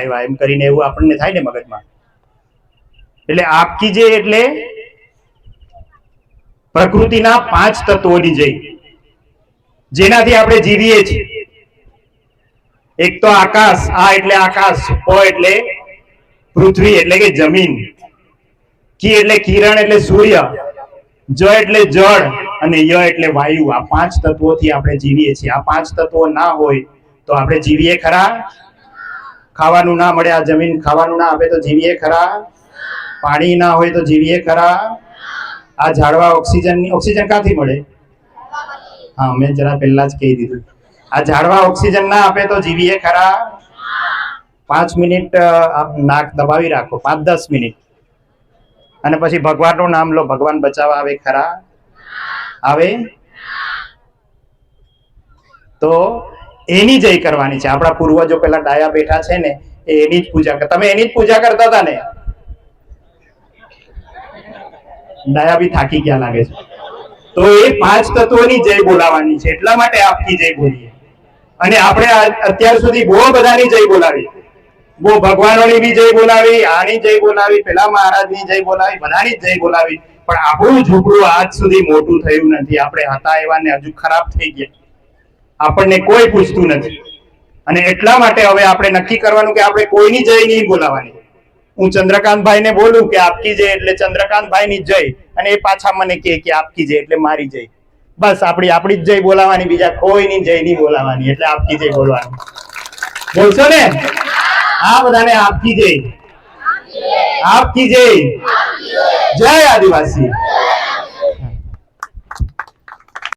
આવ્યા એમ કરીને એવું આપણને થાય ને મગજમાં. એટલે આપકી જે એટલે પ્રકૃતિના પાંચ તત્વોની જઈ. જેનાથી આપણે જીવીએ છીએ. એક તો આકાશ, આ એટલે આકાશ, પ એટલે પૃથ્વી એટલે કે જમીન. કી એટલે કિરણ એટલે સૂર્ય. જ એટલે જળ અને ય એટલે વાયુ. આ પાંચ તત્વોથી આપણે જીવીએ છીએ. આ પાંચ તત્વો ના હોય તો આપણે જીવીએ ખરા? ખાવાનું ના મળે આ જમીન, ખાવાનું ના આપે તો જીવીએ ખરા? પાણી ના હોય તો જીવીએ ખરા? આ ઝાડવા ઓક્સિજન ઓક્સિજન ક્યાંથી મળે? હા, મેં જરા પહેલા જ કહી દીધું. આ ઝાડવા ઓક્સિજન ના આપે તો જીવીએ ખરા? પાંચ મિનિટ આપ નાક દબાવી રાખો, પાંચ દસ મિનિટ. અને પછી ભગવાનનું નામ લો, ભગવાન બચાવવા આવે ખરા? આવે? તો એની જય કરવાની છે. આપણા પૂર્વજો પેલા ડાયા બેઠા છે ને એની જ પૂજા તમે એની જ પૂજા કરતા હતા ને? ડાયા બી થાકી ગયા લાગે છે. તો એ પાંચ તત્વોની જય બોલાવાની છે. એટલા માટે આપકી જય બોલીએ. અને આપણે અત્યાર સુધી બહુ બધાની જય બોલાવી. બહુ ભગવાનોની બી જય બોલાવી, આની જય બોલાવી, પેલા મહારાજની જય બોલાવી, બધાની જય બોલાવી. પણ આપણું ઝૂંપડું આજ સુધી મોટું થયું નથી. આપણે હતા એવા ને હજુ ખરાબ થઈ ગયા. આપણને કોઈ પૂછતું નથી. અને એટલા માટે હવે આપણે નક્કી કરવાનું કે આપણે કોઈની જય નહીં બોલાવાની. હું ચંદ્રકાંતભાઈ ને બોલું કે આપકી જય એટલે ચંદ્રકાંતભાઈ ની જય. અને એ પાછા મને કહે કે આપકી જય એટલે મારી જય. બસ આપણી આપણી જય બોલાવાની, બીજા કોઈની જય નહીં બોલાવાની એટલે આપકી જય બોલવાની. બોલશો ને? આ બધાને આપકી જય. આપકી જય. જય આદિવાસી.